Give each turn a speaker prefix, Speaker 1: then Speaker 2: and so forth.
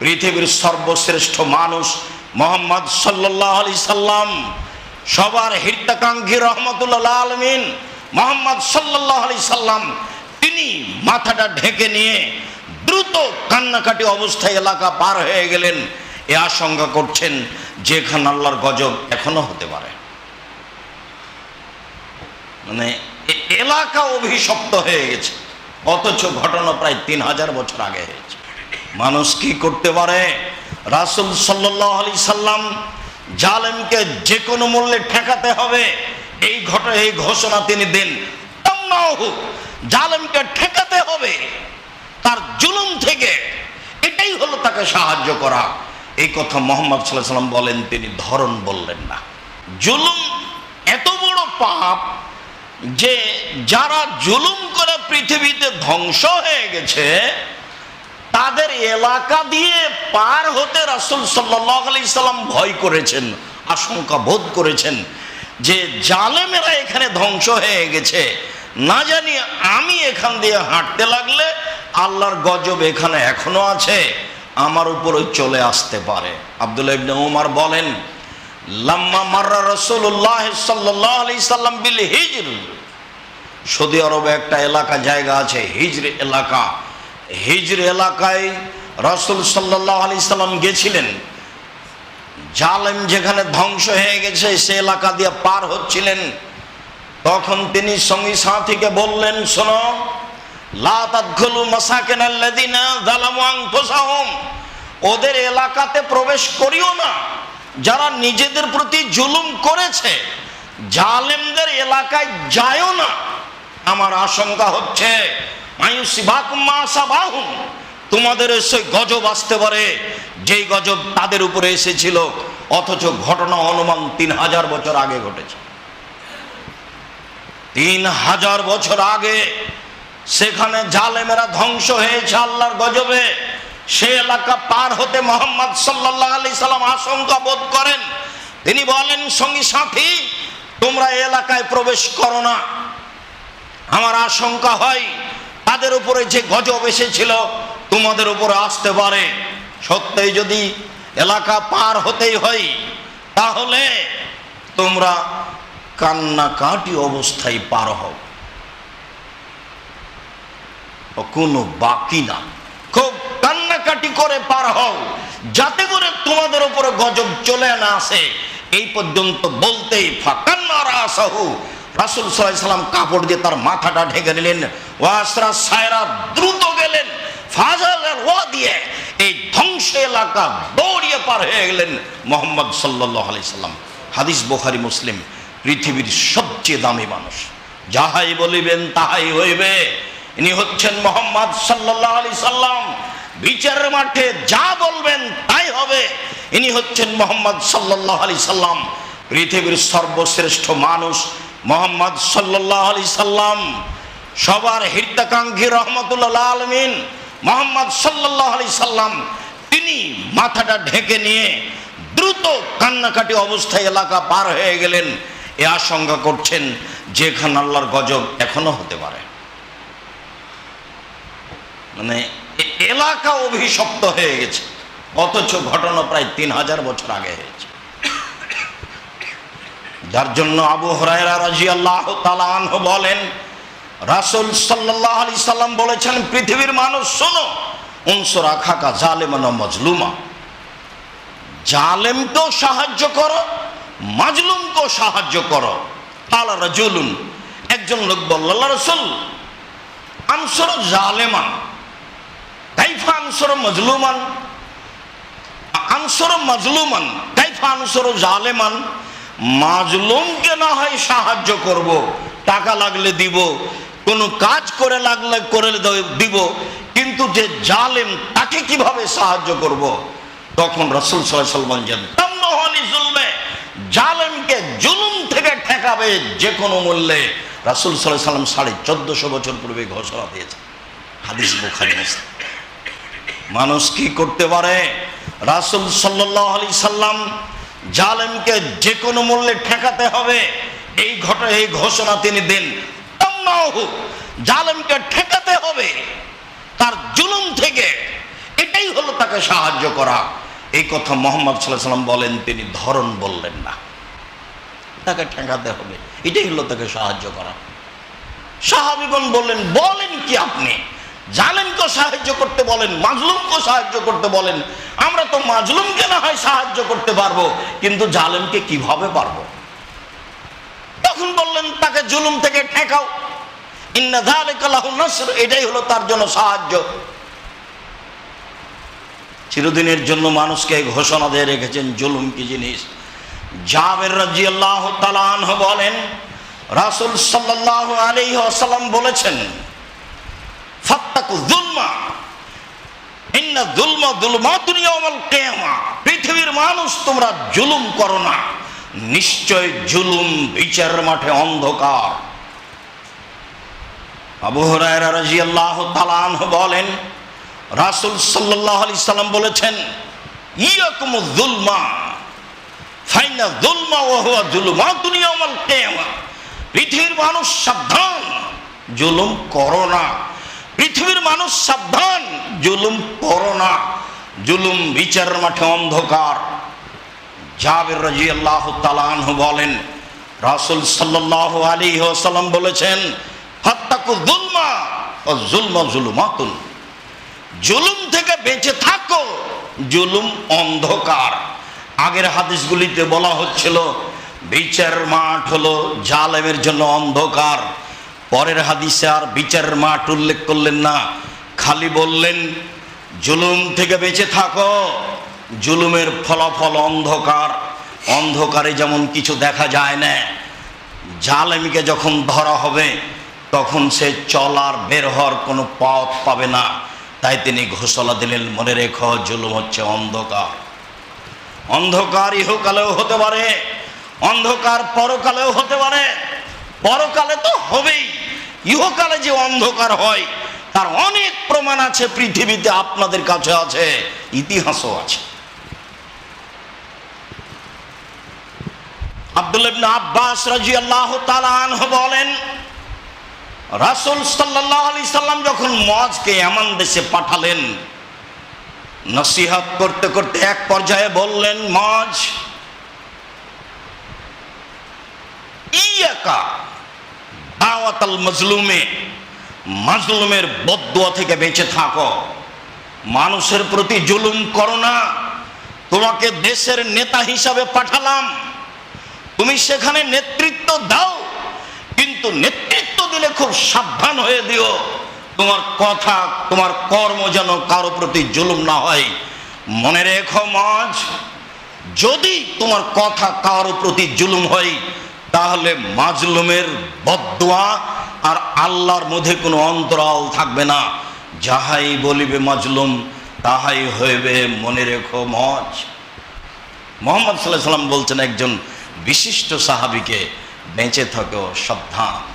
Speaker 1: পৃথিবীর সর্বশ্রেষ্ঠ মানুষ মোহাম্মদ সাল্লাহ আলি সাল্লাম, সবার হৃত্যাকাঙ্ক্ষী রহমতুল্লাহ আলমিন মোহাম্মদ সাল্লাহ আলি সাল্লাম, তিনি মাথাটা ঢেকে নিয়ে দ্রুত কান্নাকাটি অবস্থায় এলাকা পার হয়ে গেলেন। এ আশঙ্কা করছেন যে এখানে আল্লাহর গজব এখনও হতে পারে। মানে এলাকা অভিশপ্ত হয়ে গেছে, অথচ ঘটনা প্রায় তিন হাজার বছর আগে হয়েছে। মানুষ কি করতে পারে? রাসুল সাল্লাহ আলি সাল্লাম জালেমকে যে কোনো মূল্যে ঠেকাতে হবে। এই ঘট, এই ঘোষণা তিনি দেন। জালেমকে ঠেকাতে হবে। তার জুলুম থেকে এটাই হলো তাকে সাহায্য করা। এই কথা মোহাম্মদ সাল্লাহ সাল্লাম বলেন, তিনি ধরন বললেন না। জুলুম এত বড় পাপ যে যারা জুলুম করে পৃথিবীতে ধ্বংস হয়ে গেছে তাদের এলাকা দিয়ে পার হতে রাসুল সাল্লাম ভয় করেছেন, আশঙ্কা বোধ করেছেন যে জালেমেরা এখানে ধ্বংস হয়ে গেছে। না জানি আমি এখান দিয়ে হাঁটতে লাগলে আল্লাহর গজব এখানে এখনও আছে, আমার উপরে চলে আসতে পারে। ইবনে উমার বলেন, লাম্মা মাররা রসুল্লাহ সাল্লাহ সাল্লাম বিল হিজর। সৌদি আরবে একটা এলাকা, জায়গা আছে, হিজর এলাকা। হিজর এলাকায় রসুল সাল্লাহ আলি সাল্লাম গেছিলেন। জালেম যেখানে ধ্বংস হয়ে গেছে, সে এলাকা দিয়ে পার হচ্ছিলেন। তখন তিনি সঙ্গী সাথীকে বললেন, শোনো ওদের এলাকাতে প্রবেশ করিও না। যারা নিজেদের প্রতি জুলুম করেছে, জালেমদের এলাকায় যায়ও না। আমার আশঙ্কা হচ্ছে তোমাদের এসে গজব আসতে পারে, যেই গজব তাদের উপরে এসেছিল, অথচ ঘটনা অনুমান তিন হাজার বছর আগে ঘটেছে। তিন হাজার বছর আগে সেখানে জালেমেরা ধ্বংস হয়েছে আল্লাহর গজবে। সে এলাকা পার হতে মোহাম্মদ সাল্লাহ আলি সাল্লাম আশঙ্কা বোধ করেন। তিনি বলেন, সঙ্গী সাথী, তোমরা এলাকায় প্রবেশ করো না। আমার আশঙ্কা হয় তাদের উপরে যে গজব এসেছিল, তোমাদের উপরে আসতে পারে। সত্যই যদি এলাকা পার হতেই হয়, তাহলে তোমরা কান্নাকাটি অবস্থায় পার হও। কোনো বাকি না। খুব কান্নাকাটি করে পার হও। যাতে করে তোমাদের উপরে গজব চলে না আসে। এই পর্যন্ত বলতেই ফাঁকান্নারা আসাহু রাসুল সাল্লাম কাপড় দিয়ে তার মাথাটা ঢেকে নিলেন ওয়াসরা সায়রা দ্রুত গেলেন ফাজালের ওয়া দিয়ে এই ধ্বংস এলাকা দৌড়িয়ে পার হয়ে গেলেন মোহাম্মদ সাল্লাহ আলি সাল্লাম। হাদিস বোখারি, মুসলিম, পৃথিবীর সবচেয়ে দামি মানুষ। যাহাই বলিবেন তাহাই হইবে। ইনি হচ্ছেন মোহাম্মদ সাল্লাহ আলি সাল্লাম। বিচারের মাঠে যা বলবেন তাই হবে। ইনি হচ্ছেন মোহাম্মদ সাল্লাহ আলি সাল্লাম, পৃথিবীর সর্বশ্রেষ্ঠ মানুষ। মোহাম্মদ সাল্লাহ আলি সাল্লাম, সবার হৃত্যাকাঙ্ক্ষী রহমতুল্লাহ আলমিন মোহাম্মদ সাল্লাহ আলি সাল্লাম, তিনি মাথাটা ঢেকে নিয়ে দ্রুত কান্নাকাটি অবস্থায় এলাকা পার হয়ে গেলেন। এ আশঙ্কা করছেন যে এখানে আল্লাহর গজব এখনও হতে পারে। মানে এলাকা অভিশপ্ত হয়ে গেছে, অথচ ঘটনা প্রায় তিন হাজার বছর আগে হয়েছে। যার জন্য আবু হরাইরা রাজি আল্লাহ বলেন, রাসুল সাল্লাহ আলি সাল্লাম বলেছেন, পৃথিবীর মানুষ শোনো, উনসরা খাকা জালেমান মজলুমা। জালেমকেও সাহায্য করো, মাজলুমকেও সাহায্য করো। তালা রাজুলুন, একজন লোক বলল রসুল, আনসর জালেমান, কাইফা আনসর মজলুমান আনসর মজলুমান, কাইফা আনসর জালেমান মাজলুমকে না হয় সাহায্য করব, টাকা লাগলে দিব, কোনো কাজ করে লাগলে করে দিব, কিন্তু যে জালেম তাকে কীভাবে সাহায্য করব? তখন রসুল সাল্লাম যেন জুলমে, জালেমকে জুলুম থেকে ঠেকাবে যে কোনো মূল্যে। রাসুল সাল্লাহ সাল্লাম সাড়ে চোদ্দশো বছর পূর্বে ঘোষণা দিয়েছে হাদিস বুখারি মানুষ কি করতে পারে? রাসুল সাল্লাহ আলি সাল্লাম জালেমকে যে কোনো মূল্যে ঠেকাতে হবে। এই ঘট, এই ঘোষণা তিনি দেন। জালেমকে ঠেকাতে হবে। তার জুলুম থেকে এটাই হলো তাকে সাহায্য করা। এই কথা মোহাম্মদ সাল্লাহ সাল্লাম বলেন, তিনি ধরন বললেন না। তাকে ঠেকাতে হবে। এটাই হলো তাকে সাহায্য করা। সাহাবিগণ বললেন, বলেন কি আপনি? জালেমকে সাহায্য করতে বলেন মাজলুমকে সাহায্য করতে বলেন। আমরা তো মাজলুমকে না হয় সাহায্য করতে পারব, কিন্তু জালেমকে কীভাবে পারব? তখন বললেন, তাকে জুলুম থেকে ঠেকাও। এটাই হলো তার জন্য সাহায্য। চিরদিনের জন্য মানুষকে ঘোষণা দিয়ে রেখেছেন, জুলুম কি জিনিস? জাবের রাজিয়াল্লাহ তালাহ বলেন, রাসূল সাল্লাল্লাহু আলাইহি ওয়াসাল্লাম বলেছেন পৃথিবীর মানুষ তোমরা জুলুম করো না। নিশ্চয় জুলুম বিচার মাঠে অন্ধকার। আবু বলেন, রাসূল সাল্লাম বলেছেন ফাইনা পৃথিবীর মানুষ সাবধান, জুলুম করো না। পৃথিবীর মানুষ সাবধান। জুলুম করো না। জুলুম বিচার মাঠে অন্ধকার। জাবের রাজি আল্লাহ তালানহু বলেন, রাসুল সাল্লাহ আলী সাল্লাম বলেছেন হত্যাকু জুলমা ও জুলমা জুলুমাতুন জুলুম থেকে বেঁচে থাকো। জুলুম অন্ধকার। আগের হাদিসগুলিতে বলা হচ্ছিল বিচার মাঠ হলো জালেমের জন্য অন্ধকার। পরের হাদিসে আর বিচারের মাঠ উল্লেখ করলেন না। খালি বললেন, জুলুম থেকে বেঁচে থাকো। জুলুমের ফলাফল অন্ধকার। অন্ধকারে যেমন কিছু দেখা যায় না, জালেমিকে যখন ধরা হবে, তখন সে চলার বের হওয়ার কোনো পথ পাবে না। তাই তিনি ঘোষণা দিলেন, মনে রেখো, জুলুম হচ্ছে অন্ধকার। অন্ধকার ইহকালেও হতে পারে, অন্ধকার পরকালেও হতে পারে। পরকালে তো হবেই। ইহকালে যে অন্ধকার হয়, তার অনেক প্রমাণ আছে, পৃথিবীতে আপনাদের কাছে আছে, ইতিহাসও আছে। আব্দুল আব্বাস রাদিয়াল্লাহু তাআলা আনহু বলেন, রাসূল সাল্লাল্লাহু আলাইহি সাল্লাম যখন মজকে এমন দেশে পাঠালেন, নসিহত করতে করতে এক পর্যায়ে বললেন, মজ ইয়াকা। মজলুমে, মাজলুমের বদুয়া থেকে বেঁচে থাকো। মানুষের প্রতি জুলুম করো না। তোমাকে দেশের নেতা হিসাবে পাঠালাম। তুমি সেখানে নেতৃত্ব দাও, কিন্তু নেতৃত্ব দিলে খুব সাবধান হয়ে দিও। তোমার কথা, তোমার কর্ম যেন কারও প্রতি জুলুম না হয়। মনে রেখো মাঝ, যদি তোমার কথা কারও প্রতি জুলুম হয় তাহলে মাজলুমের বদুয়া আর আল্লাহর মধ্যে কোনো অন্তরাল থাকবে না। যাহাই বলিবে মাজলুম, তাহাই হইবে মনে রেখো মজ। মোহাম্মদ সাল্লাহ সাল্লাম বলছেন একজন বিশিষ্ট সাহাবিকে বেঁচে থাকো, সাবধান।